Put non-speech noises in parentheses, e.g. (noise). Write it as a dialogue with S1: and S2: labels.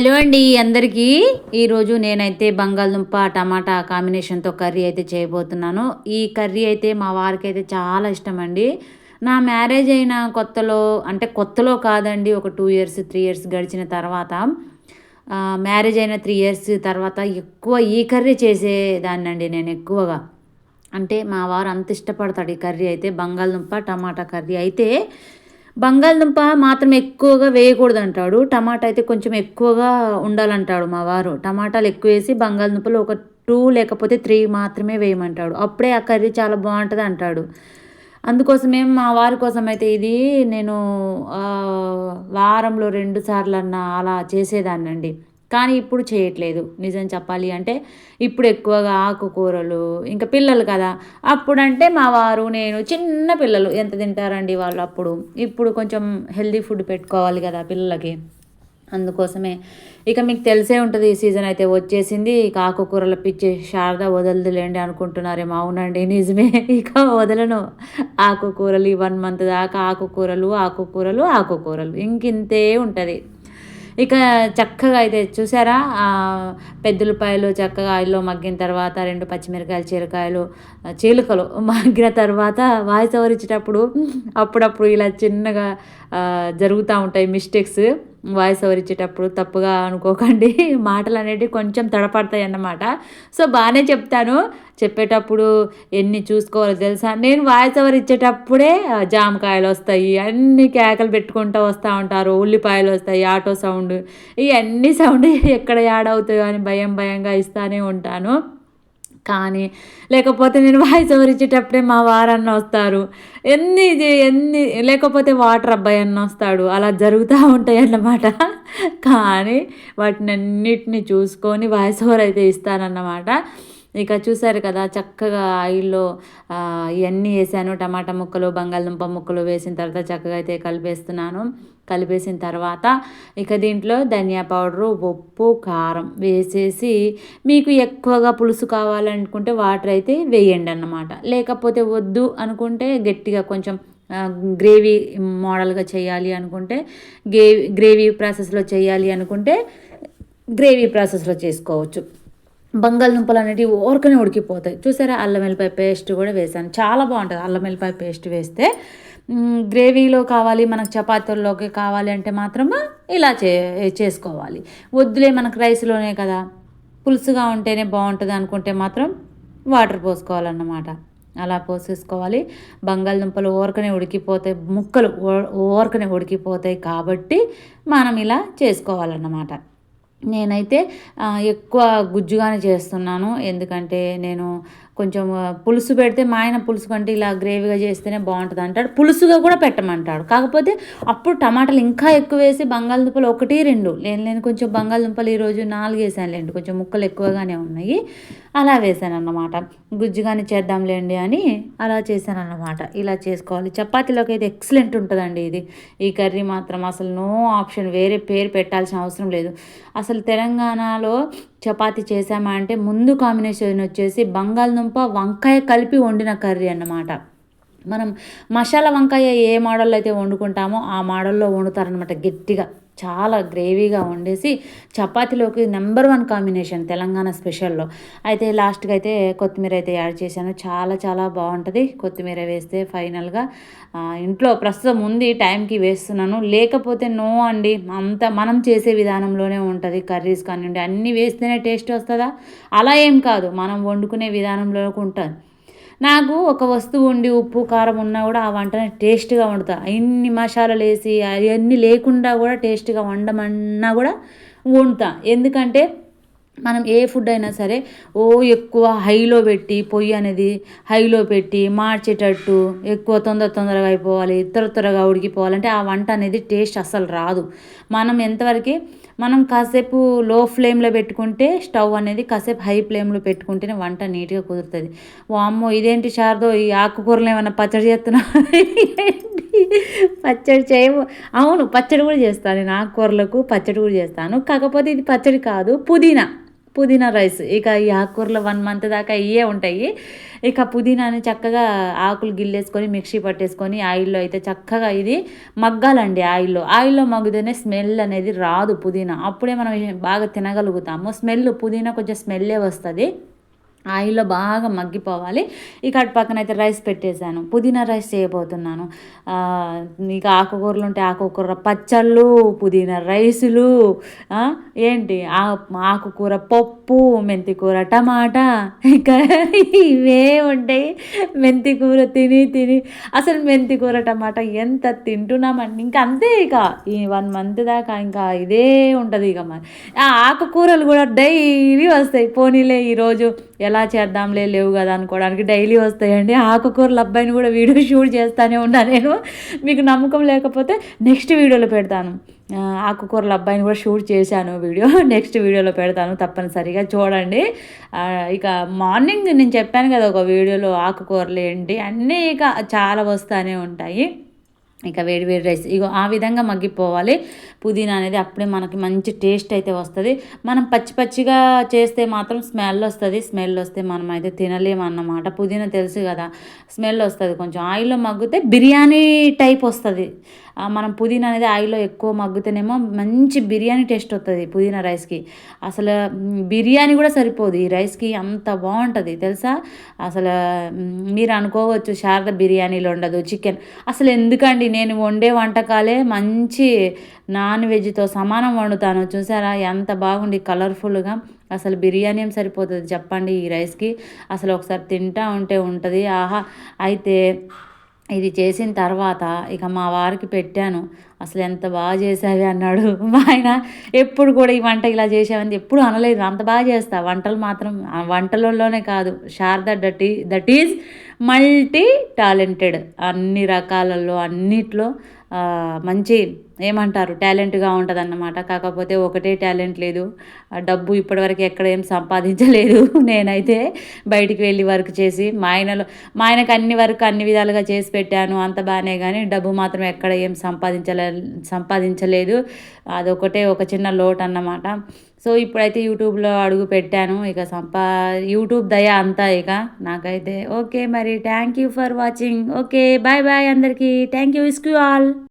S1: Hello అండి అందరికీ. ఈరోజు నేనైతే బంగాళదుంప టమాటా కాంబినేషన్తో కర్రీ అయితే చేయబోతున్నాను. ఈ కర్రీ అయితే మా వారికి అయితే చాలా ఇష్టం అండి నా మ్యారేజ్ అయిన కొత్తలో అంటే కొత్తలో కాదండి ఒక టూ ఇయర్స్ త్రీ ఇయర్స్ గడిచిన తర్వాత మ్యారేజ్ అయిన త్రీ ఇయర్స్ తర్వాత ఎక్కువ ఈ కర్రీ చేసేదాన్నండి నేను ఎక్కువగా. అంటే మా వారు అంత ఇష్టపడతాడు ఈ కర్రీ అయితే బంగాళదుంప టమాటా కర్రీ అయితే. బంగాళదుంప మాత్రం ఎక్కువగా వేయకూడదు అంటాడు టమాటా అయితే కొంచెం ఎక్కువగా ఉండాలంటాడు మా వారు. టమాటాలు ఎక్కువ వేసి బంగాళదుంపలు ఒక టూ లేకపోతే త్రీ మాత్రమే వేయమంటాడు. అప్పుడే ఆ కర్రీ చాలా బాగుంటుంది అంటాడు. అందుకోసమే మా వారి కోసం అయితే ఇది నేను వారంలో రెండు సార్లు అన్న అలా చేసేదాన్నండి. కానీ ఇప్పుడు చేయట్లేదు. నిజం చెప్పాలి అంటే ఇప్పుడు ఎక్కువగా ఆకుకూరలు ఇంకా పిల్లలు కదా. అప్పుడంటే మా వారు నేను చిన్న పిల్లలు. ఎంత తింటారండి వాళ్ళు అప్పుడు? ఇప్పుడు కొంచెం హెల్దీ ఫుడ్ పెట్టుకోవాలి కదా పిల్లలకి. అందుకోసమే. ఇక మీకు తెలిసే ఉంటుంది ఈ సీజన్ అయితే వచ్చేసింది. ఇక ఆకుకూరల పిచ్చి శారద వదలదులేండి అనుకుంటున్నారేమో. అవునండి నిజమే. ఇక వదలను. ఆకుకూరలు ఈ వన్ మంత్ దాకా ఆకుకూరలు ఆకుకూరలు ఆకుకూరలు. ఇంకింతే ఉంటుంది. ఇక చక్కగా అయితే చూసారా? పెద్దలపాయలు చక్కగా ఆయిల్లో మగ్గిన తర్వాత రెండు పచ్చిమిరకాయలు చీరకాయలు చీలికలు మగ్గిన తర్వాత వాయిస్ ఓవర్ ఇచ్చేటప్పుడు అప్పుడప్పుడు ఇలా చిన్నగా జరుగుతూ ఉంటాయి మిస్టేక్స్. వాయిస్ ఓవర్ ఇచ్చేటప్పుడు తప్పుగా అనుకోకండి. (laughs) మాటలు అనేటివి కొంచెం తడపడతాయి అన్నమాట. సో బాగానే చెప్తాను. చెప్పేటప్పుడు ఎన్ని చూసుకోవాలో తెలుసా? నేను వాయిస్ ఓవర్ ఇచ్చేటప్పుడే జామకాయలు వస్తాయి. అన్ని కేకలు పెట్టుకుంటూ వస్తూ ఉంటారు. ఉల్లిపాయలు వస్తాయి ఆటో సౌండ్. ఇవన్నీ సౌండ్ ఎక్కడ యాడ్ అవుతాయో అని భయం భయంగా ఇస్తూనే ఉంటాను. కానీ లేకపోతే నేను వాయిస్ ఓవర్ ఇచ్చేటప్పుడే మా వారన్న వస్తారు. ఎన్ని ఎన్ని లేకపోతే వాటర్ అబ్బాయి అన్న వస్తాడు. అలా జరుగుతూ ఉంటాయి అన్నమాట. కానీ వాటిని అన్నిటిని చూసుకొని వాయిస్ ఓవర్ అయితే ఇస్తానన్నమాట. ఇక చూసారు కదా చక్కగా ఆయిల్లో ఇవన్నీ వేసాను. టమాటా ముక్కలు బంగాళదుంప ముక్కలు వేసిన తర్వాత చక్కగా అయితే కలిపేస్తున్నాను. కలిపేసిన తర్వాత ఇక దీంట్లో ధనియా పౌడరు ఉప్పు కారం వేసేసి మీకు ఎక్కువగా పులుసు కావాలనుకుంటే వాటర్ అయితే వేయండి అన్నమాట. లేకపోతే వద్దు అనుకుంటే గట్టిగా కొంచెం గ్రేవీ మోడల్గా చేయాలి అనుకుంటే గ్రేవీ గ్రేవీ ప్రాసెస్లో చేయాలి అనుకుంటే గ్రేవీ ప్రాసెస్లో చేసుకోవచ్చు. బంగాళదుంపలు అనేటివి ఓరకనే ఉడికిపోతాయి. చూసారా? అల్లం వెల్లిపాయ పేస్ట్ కూడా వేసాను. చాలా బాగుంటుంది అల్లం వెల్లిపాయ పేస్ట్ వేస్తే. గ్రేవీలో కావాలి మనకు చపాతీల్లోకి కావాలి అంటే మాత్రము ఇలా చే చేసుకోవాలి. వద్దులే మనకు రైస్లోనే కదా. పులుసుగా ఉంటేనే బాగుంటుంది అనుకుంటే మాత్రం వాటర్ పోసుకోవాలన్నమాట. అలా పోసేసుకోవాలి. బంగాళదుంపలు ఓరకనే ఉడికిపోతాయి. ముక్కలు ఓరకనే ఉడికిపోతాయి కాబట్టి మనం ఇలా చేసుకోవాలన్నమాట. నేనైతే ఎక్కువ గుజ్జుగానే చేస్తున్నాను. ఎందుకంటే నేను కొంచెం పులుసు పెడితే మా ఆయన పులుసు కంటే ఇలా గ్రేవీగా చేస్తేనే బాగుంటుంది అంటాడు. పులుసుగా కూడా పెట్టమంటాడు. కాకపోతే అప్పుడు టమాటాలు ఇంకా ఎక్కువ వేసి బంగాళదుంపలు ఒకటి రెండు లేని లేని కొంచెం బంగాళదుంపలు ఈరోజు నాలుగు వేసాను లేండి కొంచెం ముక్కలు ఎక్కువగానే ఉన్నాయి. అలా వేసాను అన్నమాట గుజ్జుగానే చేద్దాంలేండి అని అలా చేశాను అన్నమాట ఇలా చేసుకోవాలి. చపాతీలోకి అయితే ఎక్సలెంట్ ఉంటుందండి ఇది. ఈ కర్రీ మాత్రం అసలు నో ఆప్షన్. వేరే పేరు పెట్టాల్సిన అవసరం లేదు. అసలు తెలంగాణలో చపాతీ చేసామా అంటే ముందు కాంబినేషన్ వచ్చేసి బంగాళదుంప వంకాయ కలిపి వండిన కర్రీ అన్నమాట. మనం మసాలా వంకాయ ఏ మోడల్లో అయితే వండుకుంటామో ఆ మోడల్లో వండుతారనమాట గట్టిగా. చాలా గ్రేవీగా వండేసి చపాతీలోకి నెంబర్ వన్ కాంబినేషన్ తెలంగాణ స్పెషల్లో అయితే లాస్ట్కి అయితే కొత్తిమీర అయితే యాడ్ చేశాను. చాలా చాలా బాగుంటుంది. కొత్తిమీర వేస్తే ఫైనల్గా ఇంట్లో ప్రస్తుతం ఉంది టైంకి వేస్తున్నాను. లేకపోతే నో అండి. అంత మనం చేసే విధానంలోనే ఉంటుంది. కర్రీస్ కానివ్వండి అన్నీ వేస్తేనే టేస్ట్ వస్తుందా? అలా ఏం కాదు. మనం వండుకునే విధానంలో ఉంటుంది. నాకు ఒక వస్తువు ఉండి ఉప్పు కారం ఉన్నా కూడా ఆ వంటని టేస్ట్గా వండుతా. ఎన్ని మసాలాలు వేసి అవన్నీ లేకుండా కూడా టేస్ట్గా వండమన్నా కూడా వండుతా. ఎందుకంటే మనం ఏ ఫుడ్ అయినా సరే ఓ ఎక్కువ హైలో పెట్టి పొయ్యి అనేది హైలో పెట్టి మార్చేటట్టు ఎక్కువ తొందర తొందరగా అయిపోవాలి త్వర త్వరగా ఉడికిపోవాలంటే ఆ వంట అనేది టేస్ట్ అస్సలు రాదు. మనం ఎంతవరకు మనం కాసేపు లో ఫ్లేమ్లో పెట్టుకుంటే స్టవ్ అనేది కాసేపు హై ఫ్లేమ్లో పెట్టుకుంటేనే వంట నీట్గా కుదురుతుంది. వామ్మో ఇదేంటి శారదో ఈ ఆకుకూరలు ఏమైనా పచ్చడి చేస్తున్నా పచ్చడి చేయము. అవును పచ్చడి కూడా చేస్తాను నేను ఆకుకూరలకు పచ్చడి కూడా చేస్తాను. కాకపోతే ఇది పచ్చడి కాదు పుదీనా. పుదీనా రైస్. ఇక ఈ ఆకుకూరలు వన్ మంత్ దాకా ఇవే ఉంటాయి. ఇక పుదీనాని చక్కగా ఆకులు గిల్లేసుకొని మిక్సీ పట్టేసుకొని ఆయిల్లో అయితే చక్కగా ఇది మగ్గాలండి ఆయిల్లో. ఆయిల్లో మగ్గితేనే స్మెల్ అనేది రాదు పుదీనా. అప్పుడే మనం బాగా తినగలుగుతాము. స్మెల్ పుదీనా కొంచెం స్మెల్లే వస్తుంది. ఆయిల్లో బాగా మగ్గిపోవాలి. ఇక అటు పక్కన అయితే రైస్ పెట్టేశాను. పుదీనా రైస్ చేయబోతున్నాను. ఇక ఆకుకూరలు ఉంటే ఆకుకూర పచ్చళ్ళు పుదీనా రైసులు ఏంటి? ఆకుకూర పప్పు మెంతికూర టమాటా ఇక ఇవే ఉంటాయి. మెంతికూర తిని తిని. అసలు మెంతికూర టమాటా ఎంత తింటున్నామండి. ఇంకా అంతే ఇక. ఈ వన్ మంత్ దాకా ఇంకా ఇదే ఉంటుంది ఇక మరి. ఆకుకూరలు కూడా డైలీ వస్తాయి. పోనీలే ఈరోజు ఎలా చేద్దాంలే లేవు కదా అనుకోవడానికి డైలీ వస్తాయండి. ఆకుకూరల అబ్బాయిని కూడా వీడియో షూట్ చేస్తూనే ఉన్నా నేను. మీకు నమ్మకం లేకపోతే నెక్స్ట్ వీడియోలో పెడతాను. ఆకుకూరల అబ్బాయిని కూడా షూట్ చేశాను వీడియో. నెక్స్ట్ వీడియోలో పెడతాను తప్పనిసరిగా చూడండి. ఇక మార్నింగ్ నేను చెప్పాను కదా ఒక వీడియోలో ఆకుకూరలు ఏంటి. అన్నీ ఇక చాలా వస్తూనే ఉంటాయి. ఇక వేడి వేడి రైస్. ఇగో ఆ విధంగా మగ్గిపోవాలి. పుదీనా అనేది అప్పుడే మనకి మంచి టేస్ట్ అయితే వస్తుంది. మనం పచ్చి పచ్చిగా చేస్తే మాత్రం స్మెల్ వస్తుంది. స్మెల్ వస్తే మనం అయితే తినలేము అన్నమాట. పుదీనా తెలుసు కదా స్మెల్ వస్తుంది కొంచెం. ఆయిల్లో మగ్గితే బిర్యానీ టైప్ వస్తుంది. మనం పుదీనా అనేది ఆయిల్లో ఎక్కువ మగ్గుతేనేమో మంచి బిర్యానీ టేస్ట్ వస్తుంది పుదీనా రైస్కి. అసలు బిర్యానీ కూడా సరిపోదు. ఈ రైస్కి అంత బాగుంటుంది తెలుసా? అసలు మీరు అనుకోవచ్చు శారద బిర్యానీలో ఉండదు చికెన్. అసలు ఎందుకండి? నేను వండే వంటకాలే మంచి నాన్ వెజ్తో సమానం వండుతాను. చూసారా? ఎంత బాగుండి కలర్ఫుల్గా. అసలు బిర్యానీ ఏం సరిపోతుంది చెప్పండి ఈ రైస్కి. అసలు ఒకసారి తింటా ఉంటే ఉంటుంది. ఆహా! అయితే ఇది చేసిన తర్వాత ఇక మా వారికి పెట్టాను. అసలు ఎంత బాగా చేసావి అన్నాడు. (laughs) మా ఆయన ఎప్పుడు కూడా ఈ వంట ఇలా చేసావని ఎప్పుడు అనలేదు. అంత బాగా చేస్తా. వంటలు మాత్రం వంటలలోనే కాదు. శారద దట్ ఈ దట్ ఈజ్ మల్టీ టాలెంటెడ్ అన్ని రకాలలో అన్నిట్లో మంచి ఏమంటారు? టాలెంట్గా ఉంటుంది అన్నమాట కాకపోతే ఒకటే టాలెంట్ లేదు. డబ్బు ఇప్పటివరకు ఎక్కడ ఏం సంపాదించలేదు. (laughs) నేనైతే బయటికి వెళ్ళి వర్క్ చేసి మా ఆయనలో మా ఆయనకు అన్ని వర్క్ అన్ని విధాలుగా చేసి పెట్టాను. అంత బాగానే కానీ డబ్బు మాత్రం ఎక్కడ ఏం సంపాదించలే సంపాదించలేదు. అదొకటే ఒక చిన్న లోటు అన్నమాట సో ఇప్పుడైతే యూట్యూబ్లో అడుగు పెట్టాను. ఇక సంపా యూట్యూబ్ దయ అంతా ఇక నాకైతే ఓకే మరి. Thank you for watching. Okay bye bye అందరికీ. థ్యాంక్ యూ ఇస్క్యూ ఆల్.